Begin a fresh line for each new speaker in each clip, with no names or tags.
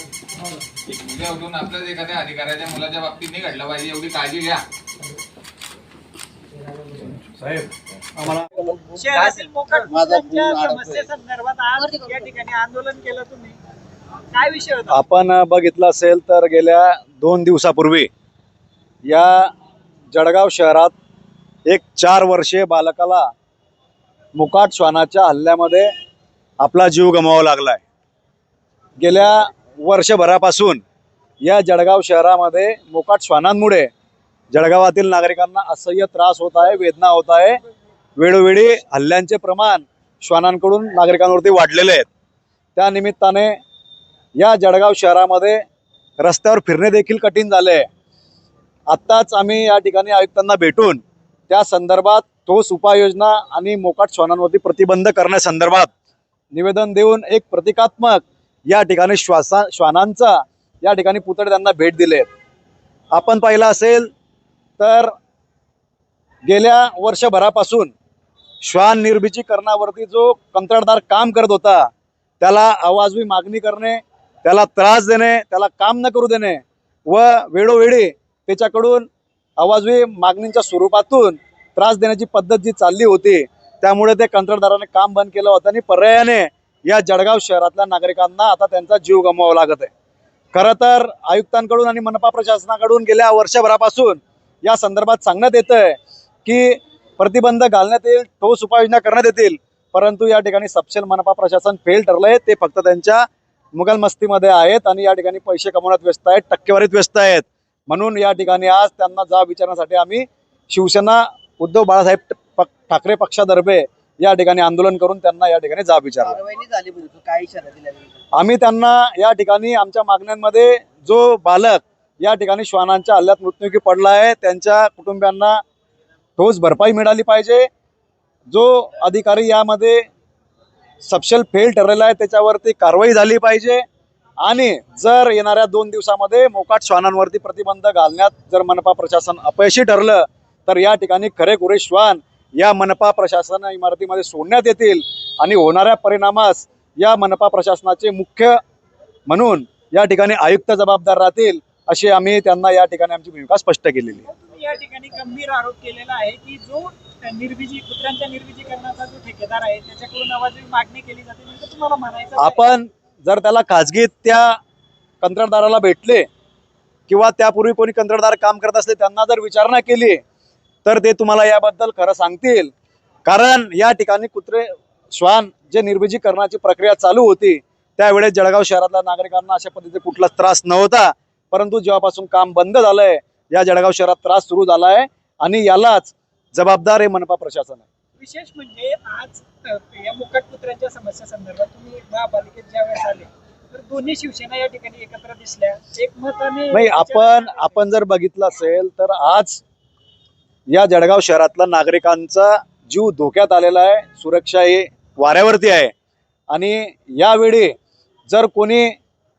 उद्या उठून आपल्याच एखाद्या अधिकाऱ्याच्या मुलाच्या बाबतीत नाही घडलं पाहिजे. एवढी काळजी घ्या.
शहरातील मोकाट कुत्र्यांच्या समस्येसंदर्भात आज या ठिकाणी आंदोलन केलं तुम्ही. काय विषय होता?
आपण बघितलं असेल तर गेल्या दोन दिवसापूर्वी या जळगाव शहरात एक चार वर्षीय बालकाला मुकाट श्वानाच्या हल्ल्यामध्ये आपला जीव गमावा लागलाय. गेल्या वर्षभरापासून या जळगाव शहरामध्ये मोकाट श्वानांमुळे जळगावातील नागरिकांना असह्य त्रास होत आहे वेदना होत आहे. वेळोवेळी हल्ल्यांचे प्रमाण श्वानांकडून नागरिकांवरती वाढलेले आहेत. त्या निमित्ताने या जळगाव शहरामध्ये रस्त्यावर फिरणे देखील कठीण झाले आहे. आत्ताच आम्ही या ठिकाणी आयुक्तांना भेटून त्या संदर्भात ठोस उपाययोजना आणि मोकाट श्वानांवरती प्रतिबंध करण्यासंदर्भात निवेदन देऊन एक प्रतिकात्मक या ठिकाणी श्वासा श्वानांचा या ठिकाणी पुतळे त्यांना भेट दिले आपण पाहिलं असेल तर गेल्या वर्षभरापासून श्वान निर्मितीकरणावरती जो कंत्राटदार काम करत होता त्याला आवाजवी मागणी करणे त्याला त्रास देणे त्याला काम न करू देणे व वेळोवेळी त्याच्याकडून आवाजवी मागणींच्या स्वरूपातून त्रास देण्याची पद्धत जी चालली होती त्यामुळे ते कंत्राटदाराने काम बंद केलं होतं आणि पर्यायाने या जळगाव शहरातल्या नागरिकांना आता त्यांचा जीव गमवावा लागत आहे. खरं तर आयुक्तांकडून आणि मनपा प्रशासनाकडून गेल्या वर्षभरापासून या संदर्भात सांगण्यात येतं आहे की प्रतिबंध घालण्यात येईल ठोस उपाययोजना करण्यात येतील परंतु या ठिकाणी सपशेल मनपा प्रशासन फेल ठरलंय. ते फक्त त्यांच्या मुघल मस्तीमध्ये आहेत आणि या ठिकाणी पैसे कमवण्यात व्यस्त आहेत टक्केवारीत व्यस्त आहेत. म्हणून या ठिकाणी आज त्यांना जाब विचारण्यासाठी आम्ही शिवसेना उद्धव बाळासाहेब पक- ठाकरे पक्षातर्फे या ठिकाणी आंदोलन करून त्यांना या ठिकाणी जाब विचारला.
म्हणजे?
आम्ही त्यांना या ठिकाणी आमच्या मागण्यांमध्ये जो बालक या ठिकाणी श्वानांच्या हल्ल्यात मृत्युमुखी पडला आहे त्यांच्या कुटुंबियांना ठोस भरपाई मिळाली पाहिजे. जो अधिकारी यामध्ये सपशेल फेल ठरलेला आहे त्याच्यावरती कारवाई झाली पाहिजे. आणि जर येणाऱ्या दोन दिवसामध्ये मोकाट श्वानांवरती प्रतिबंध घालण्यात जर मनपा प्रशासन अपयशी ठरलं तर या ठिकाणी खरेखुरे श्वान या मनपा प्रशासन इमारतीमध्ये सोडण्यात येतील आणि होणाऱ्या परिणामास या मनपा प्रशासनाचे मुख्य म्हणून या ठिकाणी आयुक्त जबाबदार राहतील अशी आम्ही त्यांना या ठिकाणी आमची भूमिका स्पष्ट केलेली आहे
या ठिकाणी गंभीर आरोप केलेला आहे की जो निर्विजी कुत्र्यांच्या निर्विजीकरणाचा जो ठेकेदार आहे त्याच्याकडून आवाजवी मागणी केली जाते तुम्हाला म्हणायचं?
आपण जर त्याला खाजगीत त्या कंत्राटदाराला भेटले किंवा त्यापूर्वी कोणी कंत्राटदार काम करत असले त्यांना जर विचारणा केली तर ते तुम्हाला याबद्दल खरं सांगतील. कारण या ठिकाणी कुत्रे श्वान जे निर्विजीकरणाची प्रक्रिया चालू होती त्यावेळेस जळगाव शहरातल्या नागरिकांना अशा पद्धतीचा कुठलाच त्रास नव्हता. परंतु जेव्हापासून काम बंद झालंय या जळगाव शहरात त्रास सुरू झाला आहे आणि यालाच जबाबदार हे मनपा प्रशासन. आहे
विशेष म्हणजे आज या मुकाट कुत्र्यांच्या समस्या संदर्भात तुम्ही महापालिकेत ज्या वेळेस आले तर दोन्ही शिवसेना या ठिकाणी एकत्र दिसल्या.
नाही आपण आपण जर बघितलं असेल तर आज या जळगाव शहरातला नागरिकांचा जीव धोक्यात आलेला आहे. सुरक्षा ही वाऱ्यावरती आहे. आणि यावेळी जर कोणी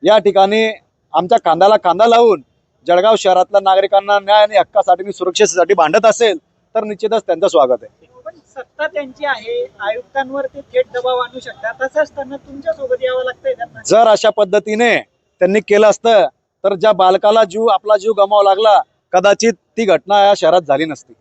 या ठिकाणी आमच्या कांद्याला कांदा लावून जळगाव शहरातल्या नागरिकांना न्याय आणि हक्कासाठी मी सुरक्षेसाठी भांडत असेल तर निश्चितच त्यांचं स्वागत आहे.
पण सत्ता त्यांची आहे. आयुक्तांवर ते थेट दबाव आणू शकतात. तसं असताना तुमच्यासोबत यावं लागतंय त्यांना
जर अशा पद्धतीने त्यांनी केलं असतं तर ज्या बालकाला जीव आपला जीव गमावा लागला कदाचित ती घटना या शहरात झाली नसती.